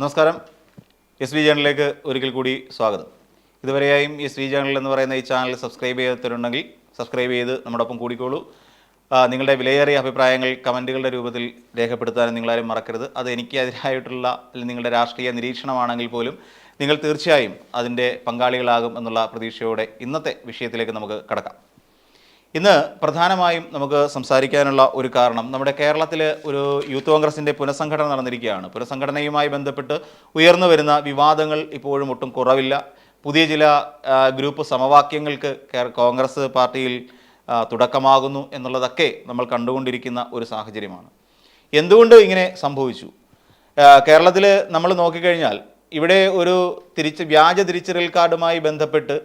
നമസ്കാരം. S V ചാനലിലേക്ക് ഒരിക്കൽ കൂടി സ്വാഗതം. ഇതുവരെയായും എസ് വി ചാനൽ എന്ന് പറയുന്ന ഈ ചാനൽ സബ്സ്ക്രൈബ് ചെയ്തിട്ടുണ്ടെങ്കിൽ സബ്സ്ക്രൈബ് ചെയ്ത് നമ്മോടൊപ്പം കൂടിക്കോളൂ. നിങ്ങളുടെ വിലയേറിയ അഭിപ്രായങ്ങൾ കമന്റുകളുടെ രൂപത്തിൽ രേഖപ്പെടുത്താനും നിങ്ങളാരും മറക്കരുത്. അത് എനിക്ക് അതിനായിട്ടുള്ള അല്ലെങ്കിൽ നിങ്ങളുടെ രാഷ്ട്രീയ നിരീക്ഷണമാണെങ്കിൽ പോലും നിങ്ങൾ തീർച്ചയായും അതിന്റെ പങ്കാളികളാകും എന്നുള്ള പ്രതീക്ഷയോടെ ഇന്നത്തെ വിഷയത്തിലേക്ക് നമുക്ക് കടക്കാം. ഇന്ന് പ്രധാനമായും നമുക്ക് സംസാരിക്കാനുള്ള ഒരു കാരണം നമ്മുടെ കേരളത്തിൽ ഒരു യൂത്ത് കോൺഗ്രസിന്റെ പുനഃസംഘടന നടന്നിരിക്കുകയാണ്. പുനഃസംഘടനയുമായി ബന്ധപ്പെട്ട് ഉയർന്നു വരുന്ന വിവാദങ്ങൾ ഇപ്പോഴും ഒട്ടും കുറവില്ല. പുതിയ ചില ഗ്രൂപ്പ് സമവാക്യങ്ങൾക്ക് കോൺഗ്രസ് പാർട്ടിയിൽ തുടക്കമാകുന്നു എന്നുള്ളതൊക്കെ നമ്മൾ കണ്ടുകൊണ്ടിരിക്കുന്ന ഒരു സാഹചര്യമാണ്. എന്തുകൊണ്ട് ഇങ്ങനെ സംഭവിച്ചു? കേരളത്തിൽ നമ്മൾ നോക്കിക്കഴിഞ്ഞാൽ ഇവിടെ ഒരു തിരിച്ച് വ്യാജ തിരിച്ചറിയൽ കാർഡുമായി ബന്ധപ്പെട്ട്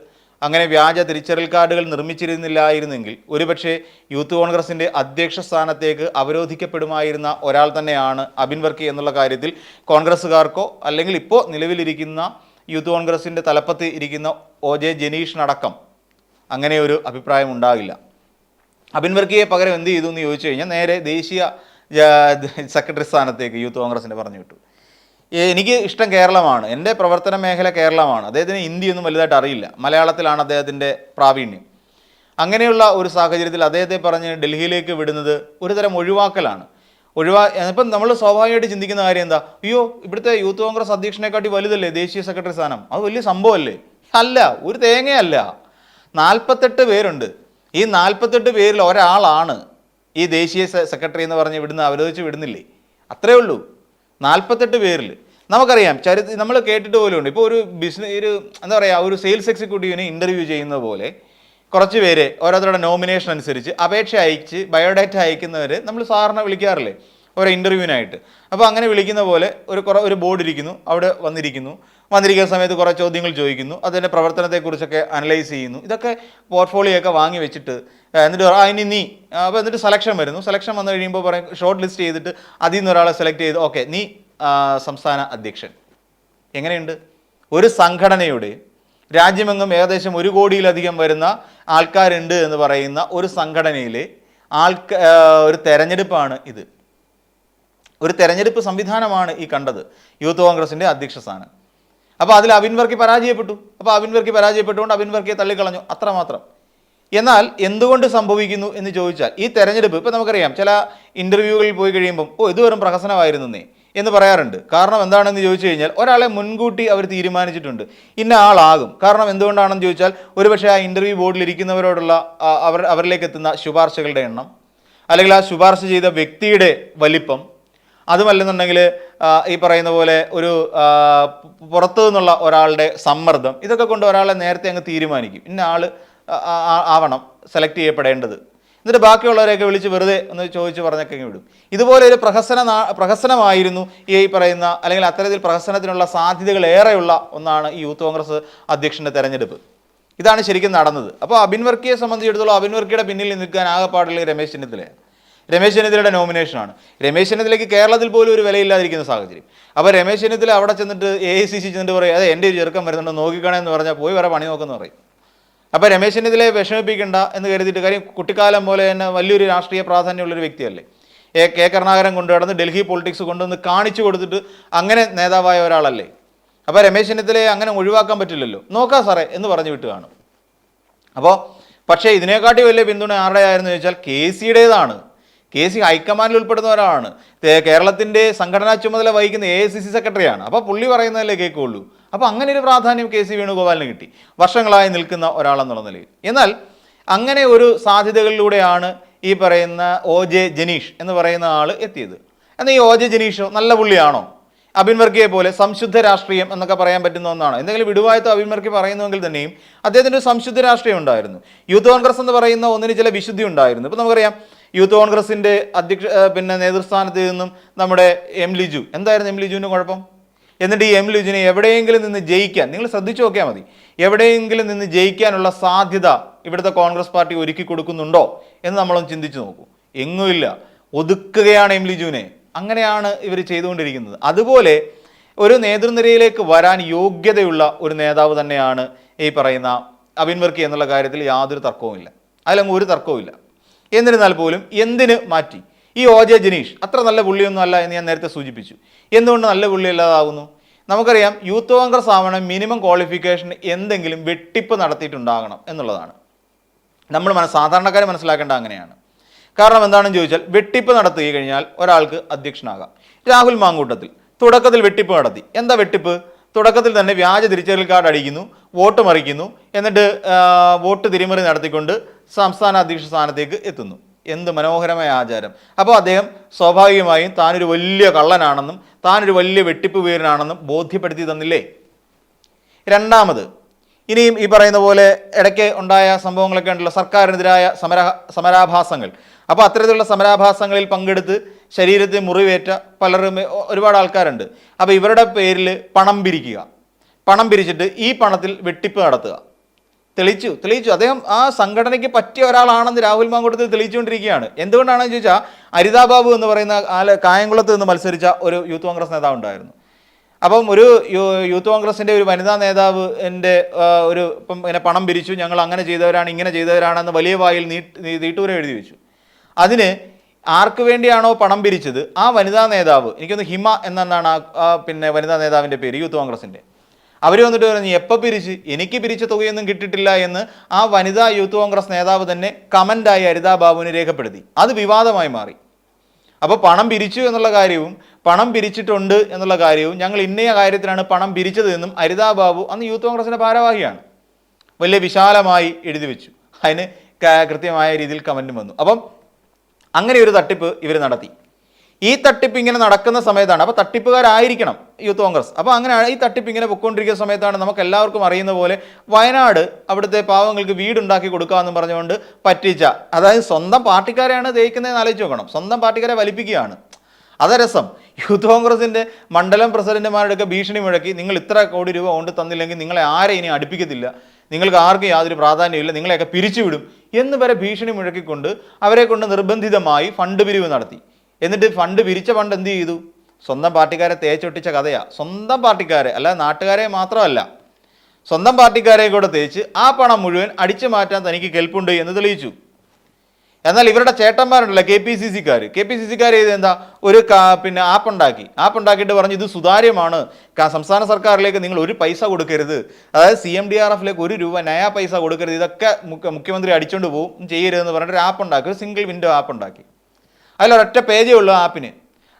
അങ്ങനെ വ്യാജ തിരിച്ചറിയൽ കാർഡുകൾ നിർമ്മിച്ചിരുന്നില്ലായിരുന്നെങ്കിൽ ഒരുപക്ഷെ യൂത്ത് കോൺഗ്രസിന്റെ അധ്യക്ഷ സ്ഥാനത്തേക്ക് അവരോധിക്കപ്പെടുമായിരുന്ന ഒരാൾ തന്നെയാണ് അബിൻ വർക്കി എന്നുള്ള കാര്യത്തിൽ കോൺഗ്രസ്സുകാർക്കോ അല്ലെങ്കിൽ ഇപ്പോൾ നിലവിലിരിക്കുന്ന യൂത്ത് കോൺഗ്രസിന്റെ തലപ്പത്ത് ഇരിക്കുന്ന ഒ ജെ ജനീഷിനടക്കം അങ്ങനെ ഒരു അഭിപ്രായം ഉണ്ടാകില്ല. അബിൻ വർക്കിയെ പകരം എന്ത് ചെയ്തു എന്ന് ചോദിച്ചു കഴിഞ്ഞാൽ നേരെ ദേശീയ സെക്രട്ടറി സ്ഥാനത്തേക്ക് യൂത്ത് കോൺഗ്രസിന്റെ പറഞ്ഞു വിട്ടു. എനിക്ക് ഇഷ്ടം കേരളമാണ്. എന്റെ പ്രവർത്തന മേഖല കേരളമാണ്. അദ്ദേഹത്തിന് ഹിന്ദിയൊന്നും വലുതായിട്ട് അറിയില്ല. മലയാളത്തിലാണ് അദ്ദേഹത്തിന്റെ പ്രാവീണ്യം. അങ്ങനെയുള്ള ഒരു സാഹചര്യത്തിൽ അദ്ദേഹത്തെ പറഞ്ഞ് ഡൽഹിയിലേക്ക് വിടുന്നത് ഒരുതരം ഒഴിവാക്കലാണ്. ഒഴിവാ ഇപ്പം നമ്മൾ സ്വാഭാവികമായിട്ട് ചിന്തിക്കുന്ന കാര്യം എന്താ? അയ്യോ ഇവിടുത്തെ യൂത്ത് കോൺഗ്രസ് അധ്യക്ഷനെക്കാട്ടി വലുതല്ലേ ദേശീയ സെക്രട്ടറി സ്ഥാനം? അത് വലിയ സംഭവമല്ലേ? അല്ല ഒരു തേങ്ങയല്ല. നാൽപ്പത്തെട്ട് പേരുണ്ട്. ഈ നാൽപ്പത്തെട്ട് പേരിൽ ഒരാളാണ് ഈ ദേശീയ സെക്രട്ടറി എന്ന് പറഞ്ഞ് വിടുന്ന അവരോധിച്ച് വിടുന്നില്ലേ? അത്രേ ഉള്ളൂ. നാൽപ്പത്തെട്ട് പേരിൽ. നമുക്കറിയാം ചരിത്ര നമ്മൾ കേട്ടിട്ട് പോലും ഉണ്ട് ഇപ്പോൾ ഒരു ബിസിനസ് ഒരു എന്താ പറയുക ഒരു സെയിൽസ് എക്സിക്യൂട്ടീവിനെ ഇന്റർവ്യൂ ചെയ്യുന്ന പോലെ കുറച്ച് പേര് ഓരോരുത്തരുടെ നോമിനേഷൻ അനുസരിച്ച് അപേക്ഷ അയച്ച് ബയോഡാറ്റ അയക്കുന്നവരെ നമ്മൾ സാറിനെ വിളിക്കാറില്ലേ? ഓരോ ഇന്റർവ്യൂവിനായിട്ട് അപ്പോൾ അങ്ങനെ വിളിക്കുന്ന പോലെ ഒരു കുറേ ഒരു ബോർഡ് ഇരിക്കുന്നു അവിടെ വന്നിരിക്കുന്നു. വന്നിരിക്കുന്ന സമയത്ത് കുറേ ചോദ്യങ്ങൾ ചോദിക്കുന്നു അതിന്റെ പ്രവർത്തനത്തെക്കുറിച്ചൊക്കെ അനലൈസ് ചെയ്യുന്നു. ഇതൊക്കെ പോർട്ട്ഫോളിയോ ഒക്കെ വാങ്ങി വെച്ചിട്ട് എന്നിട്ട് ആ ഇനി നീ അപ്പോൾ എന്നിട്ട് സെലക്ഷൻ വരുന്നു. സെലക്ഷൻ വന്നു കഴിയുമ്പോൾ പറയും ഷോർട്ട് ലിസ്റ്റ് ചെയ്തിട്ട് അതിൽ നിന്ന് ഒരാളെ സെലക്ട് ചെയ്ത് ഓക്കെ നീ സംസ്ഥാന അധ്യക്ഷൻ. എങ്ങനെയുണ്ട്? ഒരു സംഘടനയുടെ രാജ്യമെങ്ങും ഏകദേശം ഒരു കോടിയിലധികം വരുന്ന ആൾക്കാരുണ്ട് എന്ന് പറയുന്ന ഒരു സംഘടനയിലെ ആൾക്ക ഒരു തെരഞ്ഞെടുപ്പാണ് ഇത്. ഒരു തെരഞ്ഞെടുപ്പ് സംവിധാനമാണ് ഈ കണ്ടത്. യൂത്ത് കോൺഗ്രസിന്റെ അധ്യക്ഷ സ്ഥാനം. അപ്പോൾ അതിൽ അബിൻ വർക്കി പരാജയപ്പെട്ടു. അപ്പോൾ അബിൻ വർക്കി പരാജയപ്പെട്ടുകൊണ്ട് അബിൻ വർക്കിയെ തള്ളിക്കളഞ്ഞു. അത്രമാത്രം. എന്നാൽ എന്തുകൊണ്ട് സംഭവിക്കുന്നു എന്ന് ചോദിച്ചാൽ ഈ തെരഞ്ഞെടുപ്പ് ഇപ്പം നമുക്കറിയാം ചില ഇന്റർവ്യൂകളിൽ പോയി കഴിയുമ്പം ഓ ഇത് വെറും പ്രഹസനമായിരുന്നേ എന്ന് പറയാറുണ്ട്. കാരണം എന്താണെന്ന് ചോദിച്ചു കഴിഞ്ഞാൽ ഒരാളെ മുൻകൂട്ടി അവർ തീരുമാനിച്ചിട്ടുണ്ട്. ഇന്ന ആളാകും. കാരണം എന്തുകൊണ്ടാണെന്ന് ചോദിച്ചാൽ ഒരുപക്ഷെ ആ ഇന്റർവ്യൂ ബോർഡിൽ ഇരിക്കുന്നവരോടുള്ള അവർ അവരിലേക്ക് എത്തുന്ന ശുപാർശകളുടെ എണ്ണം അല്ലെങ്കിൽ ആ ശുപാർശ ചെയ്ത വ്യക്തിയുടെ വലിപ്പം അതുമല്ലെന്നുണ്ടെങ്കിൽ ഈ പറയുന്ന പോലെ ഒരു പുറത്തു നിന്നുള്ള ഒരാളുടെ സമ്മർദ്ദം ഇതൊക്കെ കൊണ്ട് ഒരാളെ നേരത്തെ അങ്ങ് തീരുമാനിക്കും. ഇന്ന ആൾ ആവണം സെലക്ട് ചെയ്യപ്പെടേണ്ടത്. എന്നിട്ട് ബാക്കിയുള്ളവരെയൊക്കെ വിളിച്ച് വെറുതെ ഒന്ന് ചോദിച്ച് പറഞ്ഞൊക്കെ വിടും. ഇതുപോലെ ഒരു പ്രഹസന പ്രഹസനമായിരുന്നു ഈ പറയുന്ന അല്ലെങ്കിൽ അത്തരത്തിൽ പ്രഹസനത്തിനുള്ള സാധ്യതകൾ ഏറെയുള്ള ഒന്നാണ് ഈ യൂത്ത് കോൺഗ്രസ് അധ്യക്ഷന്റെ തെരഞ്ഞെടുപ്പ്. ഇതാണ് ശരിക്കും നടന്നത്. അപ്പോൾ അബിൻ വർക്കിയെ സംബന്ധിച്ചിടത്തോളം അബിൻ വർക്കിയുടെ പിന്നിൽ നിൽക്കാൻ ആകെപ്പാടുള്ള രമേശ് ചെന്നിത്തലയാണ്. രമേശ് ചെന്നിത്തലയുടെ നോമിനേഷനാണ്. രമേശ് ചെന്നിത്തലയ്ക്ക് കേരളത്തിൽ പോലും ഒരു വിലയില്ലാതിരിക്കുന്ന സാഹചര്യം. അപ്പോൾ രമേശ് ചെന്നിത്തല അവിടെ ചെന്നിട്ട് എ ഐ സി സി ചെന്നിട്ട് പറയും അതെ എന്റെ ഒരു ചെറുക്കം വരുന്നുണ്ട് നോക്കിക്കണേ എന്ന് പറഞ്ഞാൽ പോയി വരെ പണി നോക്കുന്നു പറയും. അപ്പോൾ രമേശിന് ഇതിലെ വിഷമിപ്പിക്കണ്ട എന്ന് കരുതിയിട്ട് കാര്യം കുട്ടിക്കാലം പോലെ തന്നെ വലിയൊരു രാഷ്ട്രീയ പ്രാധാന്യമുള്ളൊരു വ്യക്തിയല്ലേ? എ കെ കരുണാകരൻ കൊണ്ടു നടന്ന് ഡൽഹി പൊളിറ്റിക്സ് കൊണ്ടുവന്ന് കാണിച്ചു കൊടുത്തിട്ട് അങ്ങനെ നേതാവായ ഒരാളല്ലേ? അപ്പോൾ രമേശ് ചെന്നിത്തലയെ അങ്ങനെ ഒഴിവാക്കാൻ പറ്റില്ലല്ലോ. നോക്കാം സാറേ എന്ന് പറഞ്ഞു വിട്ട് കാണും. അപ്പോൾ പക്ഷേ ഇതിനെക്കാട്ടി വലിയ പിന്തുണ ആരുടെ ആയിരുന്നു ചോദിച്ചാൽ കെ സിയുടേതാണ്. കെ സി ഹൈക്കമാൻഡിൽ ഉൾപ്പെടുന്ന ഒരാളാണ്. കേരളത്തിന്റെ സംഘടനാ ചുമതല വഹിക്കുന്ന എ സി സി സെക്രട്ടറിയാണ് അപ്പോൾ പുള്ളി പറയുന്നതല്ലേ കേൾക്കുള്ളൂ. അപ്പോൾ അങ്ങനെ ഒരു പ്രാധാന്യം കെ സി വേണുഗോപാലിന് കിട്ടി. വർഷങ്ങളായി നിൽക്കുന്ന ഒരാളെന്നുള്ള നിലയിൽ. എന്നാൽ അങ്ങനെ ഒരു സാധ്യതകളിലൂടെയാണ് ഈ പറയുന്ന ഒ ജെ ജനീഷ് എന്ന് പറയുന്ന ആൾ എത്തിയത്. എന്നാൽ ഈ ഒ ജെ ജനീഷോ നല്ല പുള്ളിയാണോ? അബിൻ വർക്കിയെ പോലെ സംശുദ്ധ രാഷ്ട്രീയം എന്നൊക്കെ പറയാൻ പറ്റുന്ന ഒന്നാണ്? എന്തെങ്കിലും വിടുവായത്തോ അബിൻ വർക്കി പറയുന്നുവെങ്കിൽ തന്നെയും അദ്ദേഹത്തിന്റെ ഒരു സംശുദ്ധ രാഷ്ട്രീയം ഉണ്ടായിരുന്നു. യൂത്ത് കോൺഗ്രസ് എന്ന് പറയുന്ന ഒന്നിന് ചില വിശുദ്ധി ഉണ്ടായിരുന്നു. ഇപ്പോൾ നമുക്കറിയാം യൂത്ത് കോൺഗ്രസിന്റെ അധ്യക്ഷ പിന്നെ നേതൃസ്ഥാനത്ത് നിന്നും നമ്മുടെ എം ലിജു. എന്തായിരുന്നു എം ലിജുവിന്റെ കുഴപ്പം? എന്നിട്ട് ഈ എം ലുജിനെ എവിടെയെങ്കിലും നിന്ന് ജയിക്കാൻ നിങ്ങൾ ശ്രദ്ധിച്ചു നോക്കിയാൽ മതി. എവിടെയെങ്കിലും നിന്ന് ജയിക്കാനുള്ള സാധ്യത ഇവിടുത്തെ കോൺഗ്രസ് പാർട്ടി ഒരുക്കി കൊടുക്കുന്നുണ്ടോ എന്ന് നമ്മളൊന്ന് ചിന്തിച്ചു നോക്കൂ. എങ്ങുമില്ല ഒതുക്കുകയാണ് എം ലിജുവിനെ. അങ്ങനെയാണ് ഇവർ ചെയ്തുകൊണ്ടിരിക്കുന്നത്. അതുപോലെ ഒരു നേതൃനിരയിലേക്ക് വരാൻ യോഗ്യതയുള്ള ഒരു നേതാവ് തന്നെയാണ് ഈ പറയുന്ന അബിൻ വർക്കി എന്നുള്ള കാര്യത്തിൽ യാതൊരു തർക്കവുമില്ല. അതിലങ്ങ് ഒരു തർക്കവുമില്ല. എന്നിരുന്നാൽ പോലും എന്തിന് മാറ്റി? ഈ ഒ ജെ ജനീഷ് അത്ര നല്ല പുള്ളിയൊന്നും അല്ല എന്ന് ഞാൻ നേരത്തെ സൂചിപ്പിച്ചു. എന്തുകൊണ്ട് നല്ല പുള്ളി അല്ലാതാകുന്നു നമുക്കറിയാം യൂത്ത് കോൺഗ്രസ് ആവണം മിനിമം ക്വാളിഫിക്കേഷൻ എന്തെങ്കിലും വെട്ടിപ്പ് നടത്തിയിട്ടുണ്ടാകണം എന്നുള്ളതാണ്. നമ്മൾ മന സാധാരണക്കാർ മനസ്സിലാക്കേണ്ട അങ്ങനെയാണ്. കാരണം എന്താണെന്ന് ചോദിച്ചാൽ വെട്ടിപ്പ് നടത്തി കഴിഞ്ഞാൽ ഒരാൾക്ക് അധ്യക്ഷനാകാം. രാഹുൽ മാങ്കൂട്ടത്തിൽ തുടക്കത്തിൽ വെട്ടിപ്പ് നടത്തി. എന്താ വെട്ടിപ്പ്? തുടക്കത്തിൽ തന്നെ വ്യാജ തിരിച്ചറിയൽ കാർഡ് അടിക്കുന്നു വോട്ട് മറിക്കുന്നു എന്നിട്ട് വോട്ട് തിരിമറി നടത്തിക്കൊണ്ട് സംസ്ഥാന അധ്യക്ഷ സ്ഥാനത്തേക്ക് എത്തുന്നു. എന്ത് മനോഹരമായ ആചാരം. അപ്പോൾ അദ്ദേഹം സ്വാഭാവികമായും താനൊരു വലിയ കള്ളനാണെന്നും താനൊരു വലിയ വെട്ടിപ്പ് വീരനാണെന്നും ബോധ്യപ്പെടുത്തി തന്നില്ലേ? രണ്ടാമത് ഇനിയും ഈ പറയുന്ന പോലെ ഇടയ്ക്ക് ഉണ്ടായ സംഭവങ്ങളൊക്കെ ഉണ്ടല്ലോ സർക്കാരിനെതിരായ സമര സമരാഭാസങ്ങൾ. അപ്പോൾ അത്തരത്തിലുള്ള സമരാഭാസങ്ങളിൽ പങ്കെടുത്ത് ശരീരത്തെ മുറിവേറ്റ പലരും ഒരുപാട് ആൾക്കാരുണ്ട്. അപ്പോൾ ഇവരുടെ പേരിൽ പണം പിരിക്കുക. പണം പിരിച്ചിട്ട് ഈ പണത്തിൽ വെട്ടിപ്പ് നടത്തുക. തെളിയിച്ചു തെളിയിച്ചു. അദ്ദേഹം ആ സംഘടനയ്ക്ക് പറ്റിയ ഒരാളാണെന്ന് രാഹുൽ മാങ്കൂട്ടത്തിൽ തെളിയിച്ചുകൊണ്ടിരിക്കുകയാണ്. എന്തുകൊണ്ടാണെന്ന് ചോദിച്ചാൽ അരിതാബാബു എന്ന് പറയുന്ന ആൽ കായംകുളത്ത് നിന്ന് മത്സരിച്ച ഒരു യൂത്ത് കോൺഗ്രസ് നേതാവ് ഉണ്ടായിരുന്നു. അപ്പം ഒരു യൂത്ത് കോൺഗ്രസിന്റെ ഒരു വനിതാ നേതാവ് എന്റെ ഒരു ഇപ്പം ഇങ്ങനെ പണം പിരിച്ചു ഞങ്ങൾ അങ്ങനെ ചെയ്തവരാണ് ഇങ്ങനെ ചെയ്തവരാണെന്ന് വലിയ വായിൽ നീട്ട് നീട്ടൂരെ എഴുതി വെച്ചു. അതിന് ആർക്ക് വേണ്ടിയാണോ പണം പിരിച്ചത്? ആ വനിതാ നേതാവ് എനിക്കൊന്ന് ഹിമ എന്നാണ് പിന്നെ വനിതാ നേതാവിന്റെ പേര് യൂത്ത് കോൺഗ്രസിന്റെ അവർ വന്നിട്ട് പറഞ്ഞു എപ്പോൾ പിരിച്ച്? എനിക്ക് പിരിച്ച തുകയൊന്നും കിട്ടിയിട്ടില്ല എന്ന് ആ വനിതാ യൂത്ത് കോൺഗ്രസ് നേതാവ് തന്നെ കമന്റായി ഹരിതാ ബാബുവിനെ രേഖപ്പെടുത്തി. അത് വിവാദമായി മാറി. അപ്പോൾ പണം പിരിച്ചു എന്നുള്ള കാര്യവും പണം പിരിച്ചിട്ടുണ്ട് എന്നുള്ള കാര്യവും ഞങ്ങൾ ഇന്നേ കാര്യത്തിലാണ് പണം പിരിച്ചത് എന്നും ഹരിതാ ബാബു അന്ന് യൂത്ത് കോൺഗ്രസിന്റെ ഭാരവാഹിയാണ്. വലിയ വിശാലമായി എഴുതി വെച്ചു. അതിന് കൃത്യമായ രീതിയിൽ കമന്റും വന്നു. അപ്പം അങ്ങനെ ഒരു തട്ടിപ്പ് ഇവർ നടത്തി. ഈ തട്ടിപ്പ് ഇങ്ങനെ നടക്കുന്ന സമയത്താണ്. അപ്പോൾ തട്ടിപ്പുകാരായിരിക്കണം യൂത്ത് കോൺഗ്രസ്. അപ്പോൾ അങ്ങനെ ഈ തട്ടിപ്പ് ഇങ്ങനെ പൊയ്ക്കൊണ്ടിരിക്കുന്ന സമയത്താണ് നമുക്ക് എല്ലാവർക്കും അറിയുന്ന പോലെ വയനാട് അവിടുത്തെ പാവങ്ങൾക്ക് വീടുണ്ടാക്കി കൊടുക്കാമെന്ന് പറഞ്ഞുകൊണ്ട് പറ്റിച്ച അതായത് സ്വന്തം പാർട്ടിക്കാരെയാണ് ജയിക്കുന്നതെന്ന് ആലോചിച്ച് നോക്കണം. സ്വന്തം പാർട്ടിക്കാരെ വലിപ്പിക്കുകയാണ്. അതരസം യൂത്ത് കോൺഗ്രസിന്റെ മണ്ഡലം പ്രസിഡന്റുമാരുടെയൊക്കെ ഭീഷണി മുഴക്കി നിങ്ങൾ ഇത്ര കോടി രൂപ കൊണ്ട് തന്നില്ലെങ്കിൽ നിങ്ങളെ ആരെ ഇനി അടുപ്പിക്കത്തില്ല? നിങ്ങൾക്ക് ആർക്കും യാതൊരു പ്രാധാന്യമില്ല നിങ്ങളെയൊക്കെ പിരിച്ചുവിടും എന്ന് വരെ ഭീഷണി മുഴക്കിക്കൊണ്ട് അവരെ കൊണ്ട് നിർബന്ധിതമായി ഫണ്ട് പിരിവ് നടത്തി. എന്നിട്ട് ഫണ്ട് വിരിച്ച ഫണ്ട് എന്ത് ചെയ്തു? സ്വന്തം പാർട്ടിക്കാരെ തേച്ചൊട്ടിച്ച കഥയാണ് സ്വന്തം പാർട്ടിക്കാരെ അല്ല നാട്ടുകാരെ മാത്രമല്ല. സ്വന്തം പാർട്ടിക്കാരെ കൂടെ തേച്ച് ആ പണം മുഴുവൻ അടിച്ചു മാറ്റാൻ തനിക്ക് കെൽപ്പുണ്ട് എന്ന് തെളിയിച്ചു. എന്നാൽ ഇവരുടെ ചേട്ടന്മാരുണ്ടല്ലോ കെ പി സി സിക്കാർ കെ പി സി സിക്കാർ ചെയ്ത് എന്താ? ഒരു പിന്നെ ആപ്പ് ഉണ്ടാക്കി. ആപ്പ് ഉണ്ടാക്കിയിട്ട് പറഞ്ഞു ഇത് സുതാര്യമാണ്. സംസ്ഥാന സർക്കാരിലേക്ക് നിങ്ങൾ ഒരു പൈസ കൊടുക്കരുത്. അതായത് സി എം ഡി ആർ എഫിലേക്ക് ഒരു രൂപ നയാ പൈസ കൊടുക്കരുത്. ഇതൊക്കെ മുഖ്യമന്ത്രി അടിച്ചുകൊണ്ട് പോകും ചെയ്യരുതെന്ന് പറഞ്ഞിട്ട് ഒരു ആപ്പ് ഉണ്ടാക്കി ഒരു സിംഗിൾ വിൻഡോ ആപ്പ് ഉണ്ടാക്കി. അതിലൊരൊറ്റ പേജേ ഉള്ളൂ ആപ്പിന്.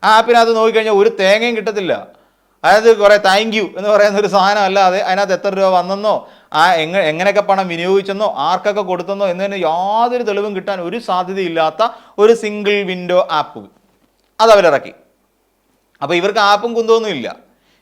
ആ ആപ്പിനകത്ത് നോക്കിക്കഴിഞ്ഞാൽ ഒരു തേങ്ങയും കിട്ടത്തില്ല. അതായത് കുറേ താങ്ക് യു എന്ന് പറയുന്ന ഒരു സാധനം അല്ലാതെ അതിനകത്ത് എത്ര രൂപ വന്നെന്നോ ആ എങ്ങ എങ്ങനെയൊക്കെ പണം വിനിയോഗിച്ചെന്നോ ആർക്കൊക്കെ കൊടുത്തെന്നോ എന്നതിന് യാതൊരു തെളിവും കിട്ടാൻ ഒരു സാധ്യതയില്ലാത്ത ഒരു സിംഗിൾ വിൻഡോ ആപ്പ് അത് അവരിറക്കി അപ്പോൾ ഇവർക്ക് ആപ്പും കുന്തമൊന്നും ഇല്ല.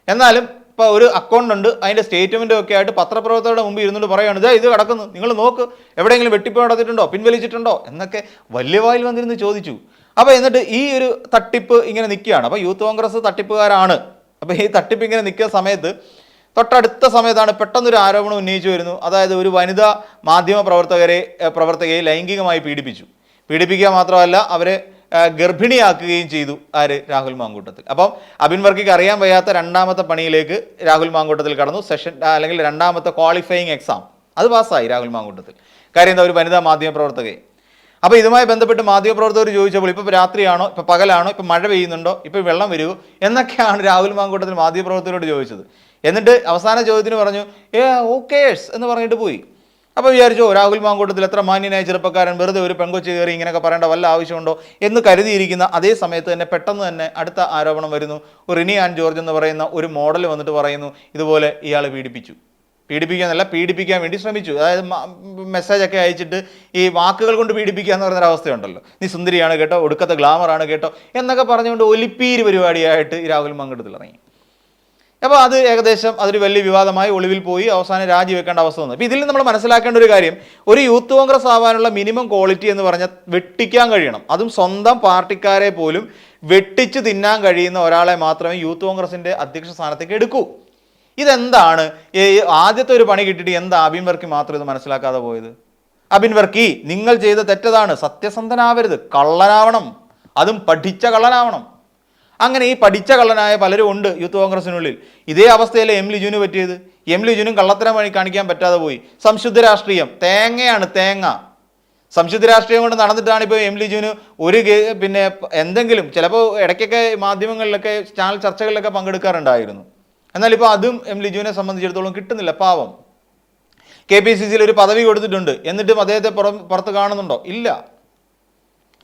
എന്നാലും ഇപ്പോൾ ഒരു അക്കൗണ്ട് ഉണ്ട്. അതിന്റെ സ്റ്റേറ്റ്മെന്റും ഒക്കെ ആയിട്ട് പത്രപ്രവർത്തകരുടെ മുമ്പ് ഇരുന്നിട്ട് പറയുകയാണ് ഇതാ ഇത് കിടക്കുന്നു. നിങ്ങൾ നോക്ക്. എവിടെയെങ്കിലും വെട്ടിപ്പ് നടത്തിയിട്ടുണ്ടോ? പിൻവലിച്ചിട്ടുണ്ടോ? എന്നൊക്കെ വലിയ വായിൽ വന്നിരുന്ന് ചോദിച്ചു. അപ്പോൾ എന്നിട്ട് ഈ ഒരു തട്ടിപ്പ് ഇങ്ങനെ നിൽക്കുകയാണ്. അപ്പോൾ യൂത്ത് കോൺഗ്രസ് തട്ടിപ്പുകാരാണ്. അപ്പോൾ ഈ തട്ടിപ്പ് ഇങ്ങനെ നിൽക്കുന്ന സമയത്ത് തൊട്ടടുത്ത സമയത്താണ് പെട്ടെന്നൊരു ആരോപണം ഉന്നയിച്ചു വരുന്നു. അതായത് ഒരു വനിതാ മാധ്യമ പ്രവർത്തകരെ പ്രവർത്തകയെ ലൈംഗികമായി പീഡിപ്പിച്ചു. പീഡിപ്പിക്കുക മാത്രമല്ല അവരെ ഗർഭിണിയാക്കുകയും ചെയ്തു ആര്? രാഹുൽ മാങ്കൂട്ടത്തിൽ. അപ്പം അബിൻ വർക്കിക്ക് അറിയാൻ വയ്യാത്ത രണ്ടാമത്തെ പണിയിലേക്ക് രാഹുൽ മാങ്കൂട്ടത്തിൽ കടന്നു. സെഷൻ അല്ലെങ്കിൽ രണ്ടാമത്തെ ക്വാളിഫയിങ് എക്സാം അത് പാസ്സായി രാഹുൽ മാങ്കൂട്ടത്തിൽ. കാര്യം എന്താ? ഒരു വനിതാ മാധ്യമ പ്രവർത്തകയെ അപ്പോൾ ഇതുമായി ബന്ധപ്പെട്ട് മാധ്യമപ്രവർത്തകർ ചോദിച്ചപ്പോൾ ഇപ്പോൾ രാത്രിയാണോ? ഇപ്പോൾ പകലാണോ? ഇപ്പോൾ മഴ പെയ്യുന്നുണ്ടോ? ഇപ്പോൾ വെള്ളം വരുമോ എന്നൊക്കെയാണ് രാഹുൽ മാങ്കൂട്ടത്തിൽ മാധ്യമപ്രവർത്തകരോട് ചോദിച്ചത്. എന്നിട്ട് അവസാന ചോദ്യത്തിന് പറഞ്ഞു ഏ ഓക്കേഴ്സ് എന്ന് പറഞ്ഞിട്ട് പോയി. അപ്പോൾ വിചാരിച്ചോ രാഹുൽ മാങ്കൂട്ടത്തിൽ എത്ര മാന്യനായ ചെറുപ്പക്കാരൻ വെറുതെ ഒരു പെങ്കൊച്ച് കയറി ഇങ്ങനെയൊക്കെ പറയേണ്ട വല്ല ആവശ്യമുണ്ടോ? എന്ന് കരുതിയിരിക്കുന്ന അതേ സമയത്ത് തന്നെ പെട്ടെന്ന് തന്നെ അടുത്ത ആരോപണം വരുന്നു. റിനി ആൻഡ് ജോർജ് എന്ന് പറയുന്ന ഒരു മോഡൽ വന്നിട്ട് പറയുന്നു ഇതുപോലെ ഇയാൾ പീഡിപ്പിച്ചു. പീഡിപ്പിക്കാന്നല്ല പീഡിപ്പിക്കാൻ വേണ്ടി ശ്രമിച്ചു. അതായത് മെസ്സേജൊക്കെ അയച്ചിട്ട് ഈ വാക്കുകൾ കൊണ്ട് പീഡിപ്പിക്കുക എന്ന് പറയുന്ന അവസ്ഥയുണ്ടല്ലോ. നീ സുന്ദരിയാണ് കേട്ടോ ഒടുക്കത്തെ ഗ്ലാമറാണ് കേട്ടോ എന്നൊക്കെ പറഞ്ഞുകൊണ്ട് ഒലിപ്പീര് പരിപാടിയായിട്ട് രാഹുൽ മങ്കടത്തിൽ ഇറങ്ങി. അപ്പോൾ അത് ഏകദേശം അതൊരു വലിയ വിവാദമായി ഒളിവിൽ പോയി അവസാനം രാജിവെക്കേണ്ട അവസ്ഥ വന്നു. അപ്പോൾ ഇതിൽ നമ്മൾ മനസ്സിലാക്കേണ്ട ഒരു കാര്യം ഒരു യൂത്ത് കോൺഗ്രസ് ആവാനുള്ള മിനിമം ക്വാളിറ്റി എന്ന് പറഞ്ഞാൽ വെട്ടിക്കാൻ കഴിയണം. അതും സ്വന്തം പാർട്ടിക്കാരെ പോലും വെട്ടിച്ച് തിന്നാൻ കഴിയുന്ന ഒരാളെ മാത്രമേ യൂത്ത് കോൺഗ്രസിന്റെ അധ്യക്ഷ സ്ഥാനത്തേക്ക് എടുക്കൂ. ഇതെന്താണ്? ആദ്യത്തെ ഒരു പണി കിട്ടിയിട്ട് എന്താ അബിൻ വർക്കി മാത്രം ഇത് മനസ്സിലാക്കാതെ പോയത്? അബിൻ വർക്കി നിങ്ങൾ ചെയ്ത തെറ്റതാണ്. സത്യസന്ധനാവരുത്. കള്ളനാവണം. അതും പഠിച്ച കള്ളനാവണം. അങ്ങനെ ഈ പഠിച്ച കള്ളനായ പലരും ഉണ്ട് യൂത്ത് കോൺഗ്രസിനുള്ളിൽ. ഇതേ അവസ്ഥയിൽ എം ലിജുവിന് പറ്റിയത്? എം ലിജുനും കള്ളത്തരം വഴി കാണിക്കാൻ പറ്റാതെ പോയി. സംശുദ്ധ രാഷ്ട്രീയം. തേങ്ങയാണ് തേങ്ങ. സംശുദ്ധ രാഷ്ട്രീയം കൊണ്ട് നടന്നിട്ടാണ് ഇപ്പോൾ എം ലിജുവിന് ഒരു പിന്നെ എന്തെങ്കിലും ചിലപ്പോൾ ഇടയ്ക്കൊക്കെ മാധ്യമങ്ങളിലൊക്കെ ചാനൽ ചർച്ചകളിലൊക്കെ പങ്കെടുക്കാറുണ്ടായിരുന്നു. എന്നാൽ ഇപ്പോൾ അതും എം ലിജുവിനെ സംബന്ധിച്ചിടത്തോളം കിട്ടുന്നില്ല പാവം. കെ പി സി സിയിൽ ഒരു പദവി കൊടുത്തിട്ടുണ്ട് എന്നിട്ടും അദ്ദേഹത്തെ പുറം പുറത്ത് കാണുന്നുണ്ടോ? ഇല്ല.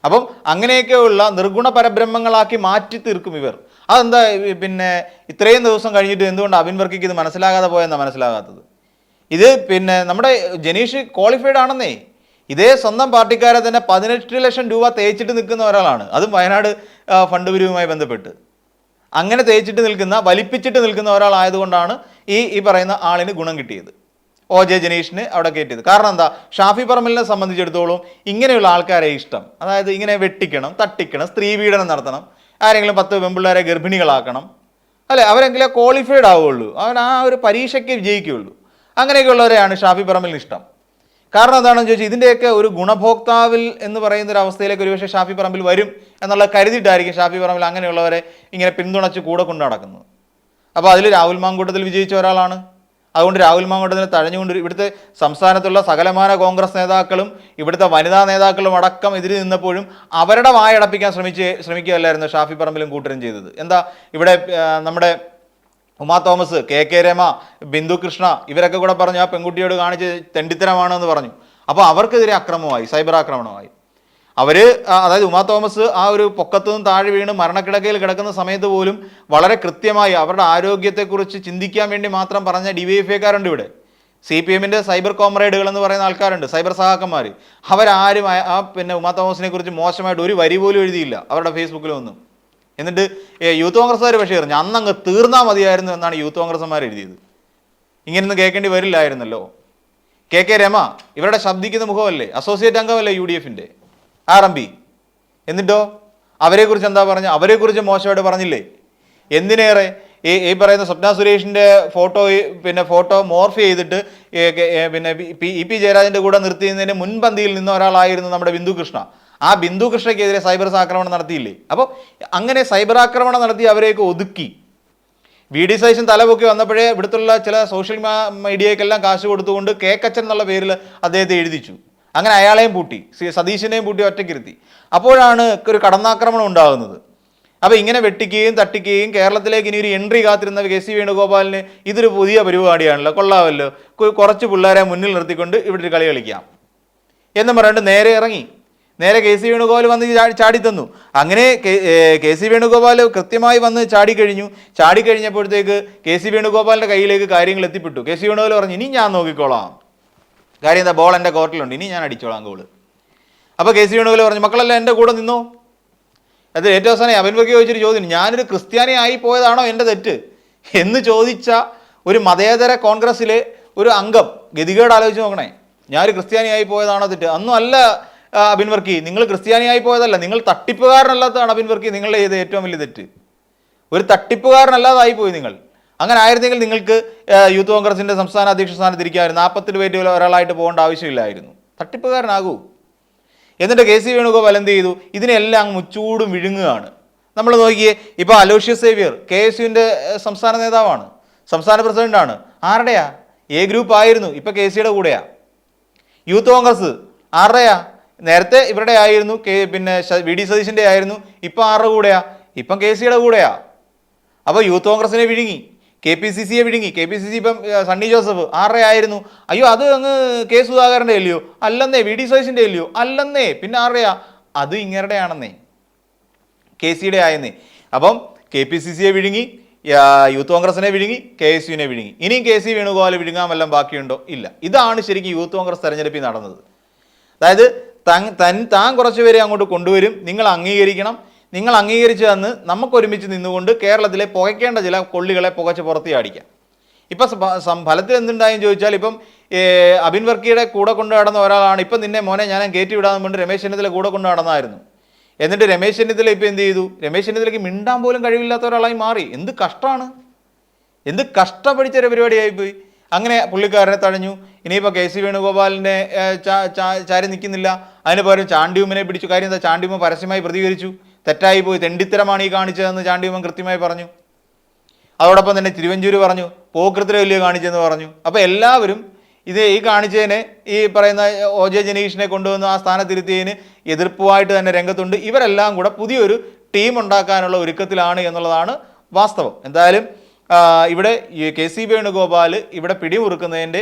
അപ്പം അങ്ങനെയൊക്കെയുള്ള നിർഗുണ പരബ്രഹ്മങ്ങളാക്കി മാറ്റി തീർക്കും ഇവർ. അതെന്താ പിന്നെ ഇത്രയും ദിവസം കഴിഞ്ഞിട്ട് എന്തുകൊണ്ട് അബിൻ വർക്കിക്ക് ഇത് മനസ്സിലാകാതെ പോയെന്നാണ് മനസ്സിലാകാത്തത്? ഇത് പിന്നെ നമ്മുടെ ജനീഷ് ക്വാളിഫൈഡ് ആണെന്നേ. ഇതേ സ്വന്തം പാർട്ടിക്കാരെ തന്നെ പതിനെട്ട് ലക്ഷം രൂപ തേച്ചിട്ട് നിൽക്കുന്ന ഒരാളാണ്. അതും വയനാട് ഫണ്ട് പിരിവുമായി ബന്ധപ്പെട്ട്. അങ്ങനെ തേച്ചിട്ട് നിൽക്കുന്ന വലിപ്പിച്ചിട്ട് നിൽക്കുന്ന ഒരാളായതുകൊണ്ടാണ് ഈ ഈ പറയുന്ന ആളിന് ഗുണം കിട്ടിയത്. ഒ ജെ ജനീഷിന് അവിടെ കയറ്റിയത്. കാരണം എന്താ? ഷാഫി പറമ്പലിനെ സംബന്ധിച്ചിടത്തോളം ഇങ്ങനെയുള്ള ആൾക്കാരെ ഇഷ്ടം. അതായത് ഇങ്ങനെ വെട്ടിക്കണം തട്ടിക്കണം സ്ത്രീ പീഡനം നടത്തണം ആരെങ്കിലും പത്ത് പെൺപിള്ളേരെ ഗർഭിണികളാക്കണം. അല്ലെ? അവരെങ്കിലും ക്വാളിഫൈഡ് ആവുകയുള്ളൂ. അവൻ ആ ഒരു പരീക്ഷയ്ക്ക് വിജയിക്കുകയുള്ളൂ. അങ്ങനെയൊക്കെയുള്ളവരെയാണ് ഷാഫി പറമ്പലിന് ഇഷ്ടം. കാരണം എന്താണെന്ന് ചോദിച്ചാൽ ഇതിന്റെയൊക്കെ ഒരു ഗുണഭോക്താവിൽ എന്ന് പറയുന്ന ഒരു അവസ്ഥയിലേക്ക് ഒരുപക്ഷെ ഷാഫി പറമ്പിൽ വരും എന്നുള്ള കരുതിയിട്ടായിരിക്കും ഷാഫി പറമ്പിൽ അങ്ങനെയുള്ളവരെ ഇങ്ങനെ പിന്തുണച്ച് കൂടെ കൊണ്ടു നടക്കുന്നത്. അപ്പോൾ അതിൽ രാഹുൽ മാങ്കൂട്ടത്തിൽ വിജയിച്ച ഒരാളാണ്. അതുകൊണ്ട് രാഹുൽ മാങ്കൂട്ടത്തിന് തഴഞ്ഞുകൊണ്ട് ഇവിടുത്തെ സംസ്ഥാനത്തുള്ള സകലമാന കോൺഗ്രസ് നേതാക്കളും ഇവിടുത്തെ വനിതാ നേതാക്കളും അടക്കം എതിരി നിന്നപ്പോഴും അവരുടെ വായടപ്പിക്കാൻ ശ്രമിച്ച് ശ്രമിക്കുകയല്ലായിരുന്നു ഷാഫി പറമ്പിലും കൂട്ടരും ചെയ്തത്. എന്താ ഇവിടെ നമ്മുടെ ഉമാ തോമസ് കെ കെ രമ ബിന്ദു കൃഷ്ണ ഇവരൊക്കെ കൂടെ പറഞ്ഞു ആ പെൺകുട്ടിയോട് കാണിച്ച് തെണ്ടിത്തരമാണെന്ന് പറഞ്ഞു. അപ്പോൾ അവർക്കെതിരെ അക്രമമായി സൈബർ ആക്രമണമായി. അവർ അതായത് ഉമാ തോമസ് ആ ഒരു പൊക്കത്തു നിന്ന് താഴെ വീണ് മരണക്കിടക്കയിൽ കിടക്കുന്ന സമയത്ത് പോലും വളരെ കൃത്യമായി അവരുടെ ആരോഗ്യത്തെക്കുറിച്ച് ചിന്തിക്കാൻ വേണ്ടി മാത്രം പറഞ്ഞ ഡി എഫ് ഐക്കാരുണ്ട് ഇവിടെ. സി പി എമ്മിന്റെ സൈബർ കോമ്രേഡുകൾ എന്ന് പറയുന്ന ആൾക്കാരുണ്ട് സൈബർ സഹാക്കന്മാർ അവരാരും ആ പിന്നെ ഉമാ തോമസിനെ കുറിച്ച് മോശമായിട്ട് ഒരു വരി പോലും എഴുതിയില്ല അവരുടെ ഫേസ്ബുക്കിലൊന്നും എന്നിട്ട് യൂത്ത് കോൺഗ്രസ്സുകാർ എറിഞ്ഞു അന്നങ്ങ് തീർന്നാൽ മതിയായിരുന്നു എന്നാണ് യൂത്ത് കോൺഗ്രസ്സുമാർ എഴുതിയത്. ഇങ്ങനെയൊന്നും കേൾക്കേണ്ടി വരില്ലായിരുന്നല്ലോ. കെ കെ രമ ഇവരുടെ ശബ്ദിക്കുന്ന മുഖമല്ലേ? അസോസിയേറ്റ് അംഗമല്ലേ യു ഡി എഫിന്റെ ആർ എം പി. എന്നിട്ടോ? അവരെക്കുറിച്ച് എന്താ പറഞ്ഞ? അവരെക്കുറിച്ച് മോശമായിട്ട് പറഞ്ഞില്ലേ? എന്തിനേറെ? ഈ ഈ പറയുന്ന സ്വപ്ന സുരേഷിന്റെ ഫോട്ടോ പിന്നെ ഫോട്ടോ മോർഫ് ചെയ്തിട്ട് പിന്നെ ഇ പി ജയരാജന്റെ കൂടെ നിർത്തിയതിന് മുൻപന്തിയിൽ നിന്ന ഒരാളായിരുന്നു നമ്മുടെ ബിന്ദു കൃഷ്ണ. ആ ബിന്ദു കൃഷ്ണയ്ക്കെതിരെ സൈബർ ആക്രമണം നടത്തിയില്ലേ? അപ്പോൾ അങ്ങനെ സൈബർ ആക്രമണം നടത്തി അവരെയൊക്കെ ഒതുക്കി. വി ഡി സൈസും തലപൊക്കി വന്നപ്പോഴേ ഇവിടുത്തുള്ള ചില സോഷ്യൽ മീഡിയക്കെല്ലാം കാശ് കൊടുത്തുകൊണ്ട് കേക്കച്ചൻ എന്നുള്ള പേരിൽ അദ്ദേഹത്തെ എഴുതിച്ചു. അങ്ങനെ അയാളെയും പൂട്ടി സതീശനെയും പൂട്ടി ഒറ്റക്കിരുത്തി അപ്പോഴാണ് ഒരു കടന്നാക്രമണം ഉണ്ടാകുന്നത്. അപ്പോൾ ഇങ്ങനെ വെട്ടിക്കുകയും തട്ടിക്കുകയും കേരളത്തിലേക്ക് ഇനി ഒരു എൻട്രി കാത്തിരുന്ന കെ സി വേണുഗോപാലിന് ഇതൊരു പുതിയ പരിപാടിയാണല്ലോ കൊള്ളാമല്ലോ. കുറച്ച് പിള്ളേരെ മുന്നിൽ നിർത്തിക്കൊണ്ട് ഇവിടെ ഒരു കളി കളിക്കാം. എന്നും പറഞ്ഞിട്ട് നേരെ ഇറങ്ങി. നേരെ കെ സി വേണുഗോപാൽ വന്ന് ചാടി തന്നു. അങ്ങനെ കെ- സി വേണുഗോപാൽ കൃത്യമായി വന്ന് ചാടി കഴിഞ്ഞു. ചാടി കെ സി വേണുഗോപാലിന്റെ കയ്യിലേക്ക് കാര്യങ്ങൾ എത്തിപ്പെട്ടു. കെ സി വേണുഗോപാൽ പറഞ്ഞു ഇനി ഞാൻ നോക്കിക്കോളാം. കാര്യം എന്താ ബോൾ എന്റെ കോർട്ടിലുണ്ട് ഇനി ഞാൻ അടിച്ചോളാം ഗോൾ അപ്പോൾ കെ സി വേണുഗോപാൽ പറഞ്ഞു മക്കളെല്ലാം എന്റെ കൂടെ നിന്നോ? അത് ഏറ്റവും അവസാനം അവൻ വകി ചോദിച്ചൊരു ചോദ്യം ഞാനൊരു ക്രിസ്ത്യാനി ആയി പോയതാണോ എന്റെ തെറ്റ്? എന്ന് ചോദിച്ച ഒരു മതേതര കോൺഗ്രസ്സിലെ ഒരു അംഗം ഗതികേട് ആലോചിച്ച് നോക്കണേ. ഞാനൊരു ക്രിസ്ത്യാനി ആയി പോയതാണോ തെറ്റ്? അന്നും അല്ല അബിൻ വർക്കി നിങ്ങൾ ക്രിസ്ത്യാനിയായി പോയതല്ല നിങ്ങൾ തട്ടിപ്പുകാരനല്ലാത്തതാണ് അബിൻ വർക്കി നിങ്ങളുടെ ചെയ്ത ഏറ്റവും വലിയ തെറ്റ്. ഒരു തട്ടിപ്പുകാരനല്ലാതായി പോയി നിങ്ങൾ. അങ്ങനെ ആയിരുന്നെങ്കിൽ നിങ്ങൾക്ക് യൂത്ത് കോൺഗ്രസിന്റെ സംസ്ഥാന അധ്യക്ഷ സ്ഥാനത്ത് ഇരിക്കാമായിരുന്നു നാൽപ്പത്തി പേര് ഒരാളായിട്ട് പോകേണ്ട ആവശ്യമില്ലായിരുന്നു. തട്ടിപ്പുകാരനാകൂ. എന്നിട്ട് കെ സി വേണുഗോപാൽ എന്ത് ചെയ്തു? ഇതിനെല്ലാം മുച്ചൂടും വിഴുങ്ങുകയാണ്. നമ്മൾ നോക്കിയേ ഇപ്പോൾ അലോഷ്യസ് സേവിയർ കെ എസ് യുവിന്റെ സംസ്ഥാന നേതാവാണ് സംസ്ഥാന പ്രസിഡന്റാണ് ആരുടെയാ? എ ഗ്രൂപ്പ് ആയിരുന്നു ഇപ്പം കെ സിയുടെ കൂടെയാ. യൂത്ത് കോൺഗ്രസ് ആരുടെയാ? നേരത്തെ ഇവരുടെ ആയിരുന്നു കെ പിന്നെ വി ഡി സതീശന്റെ ആയിരുന്നു ഇപ്പം ആരുടെ കൂടെയാ? ഇപ്പം കെ സിയുടെ കൂടെയാ. അപ്പോൾ യൂത്ത് കോൺഗ്രസിനെ വിഴുങ്ങി കെ പി സി സിയെ വിഴുങ്ങി കെ പി സി സി ഇപ്പം സണ്ണി ജോസഫ് ആരുടെ ആയിരുന്നു? അയ്യോ അത് അങ്ങ് കെ സുധാകരന്റെ അല്ലയോ? അല്ലെന്നേ വി ഡി സതീശന്റെ അല്ലയോ? അല്ലെന്നേ പിന്നെ ആരുടെയാ? അത് ഇങ്ങരുടെ ആണെന്നേ. കെ സിയുടെ ആയെന്നേ. അപ്പം കെ പി സി സിയെ വിഴുങ്ങി യൂത്ത് കോൺഗ്രസിനെ വിഴുങ്ങി കെ എസ് യുവിനെ വിഴുങ്ങി. ഇനിയും കെ സി വേണുഗോപാൽ വിഴുങ്ങാൻ വല്ലതും ബാക്കിയുണ്ടോ? ഇല്ല. ഇതാണ് ശരിക്കും യൂത്ത് കോൺഗ്രസ് തെരഞ്ഞെടുപ്പിൽ നടന്നത്. അതായത് തൻ തൻ കുറച്ച് പേരെ അങ്ങോട്ട് കൊണ്ടുവരും. നിങ്ങൾ അംഗീകരിക്കണം. നിങ്ങൾ അംഗീകരിച്ച് തന്ന് നമുക്കൊരുമിച്ച് നിന്നുകൊണ്ട് കേരളത്തിലെ പുകയ്ക്കേണ്ട ചില കൊള്ളികളെ പുകച്ച് പുറത്ത് അടിക്കാം ഇപ്പം ഫലത്തിൽ എന്തുണ്ടായെന്ന് ചോദിച്ചാൽ ഇപ്പം അബിൻ വർക്കിയുടെ കൂടെ കൊണ്ടു നടന്ന ഒരാളാണ്. ഇപ്പം നിന്നെ മോനെ ഞാൻ കയറ്റി വിടാമെന്ന് വേണ്ടി രമേശ് ചെന്നിത്തല കൂടെ കൊണ്ടു നടന്നായിരുന്നു. എന്നിട്ട് രമേശ് ചെന്നിത്തല ഇപ്പം എന്ത് ചെയ്തു? രമേശ് ചെന്നിത്തലയ്ക്ക് മിണ്ടാൻ പോലും കഴിവില്ലാത്ത ഒരാളായി മാറി. എന്ത് കഷ്ടമാണ്. എന്ത് കഷ്ടപ്പെടിച്ചൊരു പരിപാടിയായിപ്പോയി. അങ്ങനെ പുള്ളിക്കാരനെ തഴഞ്ഞു. ഇനിയിപ്പോൾ കെ സി വേണുഗോപാലിനെ ചാരി നിൽക്കുന്നില്ല. അതിന് പകരം ചാണ്ടിയുമ്മനെ പിടിച്ചു. കാര്യം എന്താ? ചാണ്ടിയുമ്മ പരസ്യമായി പ്രതികരിച്ചു. തെറ്റായി പോയി. തെണ്ടിത്തരമാണ് ഈ കാണിച്ചതെന്ന് ചാണ്ടിയുമ്മൻ കൃത്യമായി പറഞ്ഞു. അതോടൊപ്പം തന്നെ തിരുവഞ്ചൂര് പറഞ്ഞു പോക്കൃത്തിലെ വലിയ കാണിച്ചെന്ന് പറഞ്ഞു. അപ്പോൾ എല്ലാവരും ഇത് ഈ കാണിച്ചതിനെ ഈ പറയുന്ന ഒ ജെ ജനീഷിനെ കൊണ്ടുവന്ന് ആ സ്ഥാനത്തിരുത്തിയതിന് എതിർപ്പുമായിട്ട് തന്നെ രംഗത്തുണ്ട്. ഇവരെല്ലാം കൂടെ പുതിയൊരു ടീം ഉണ്ടാക്കാനുള്ള ഒരുക്കത്തിലാണ് എന്നുള്ളതാണ് വാസ്തവം. എന്തായാലും ഇവിടെ കെ സി വേണുഗോപാൽ ഇവിടെ പിടിമുറുക്കുന്നതിന്റെ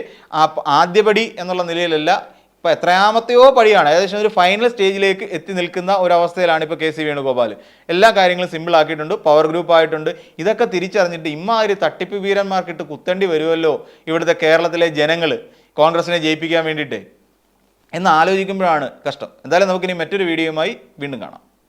ആദ്യപടി എന്നുള്ള നിലയിലല്ല ഇപ്പോൾ എത്രയാമത്തെയോ പടിയാണ്. ഏകദേശം ഒരു ഫൈനൽ സ്റ്റേജിലേക്ക് എത്തി നിൽക്കുന്ന ഒരവസ്ഥയിലാണ് ഇപ്പോൾ കെ സി വേണുഗോപാൽ എല്ലാ കാര്യങ്ങളും സിമ്പിൾ ആക്കിയിട്ടുണ്ട് പവർ ഗ്രൂപ്പ് ആയിട്ടുണ്ട്. ഇതൊക്കെ തിരിച്ചറിഞ്ഞിട്ട് ഇമ്മാതിരി തട്ടിപ്പ് വീരന്മാർക്കിട്ട് കുത്തേണ്ടി വരുമല്ലോ ഇവിടുത്തെ കേരളത്തിലെ ജനങ്ങൾ കോൺഗ്രസിനെ ജയിപ്പിക്കാൻ വേണ്ടിയിട്ട്. എന്ന് ആലോചിക്കുമ്പോഴാണ് കഷ്ടം. എന്തായാലും നമുക്കിനി മറ്റൊരു വീഡിയോയുമായി വീണ്ടും കാണാം.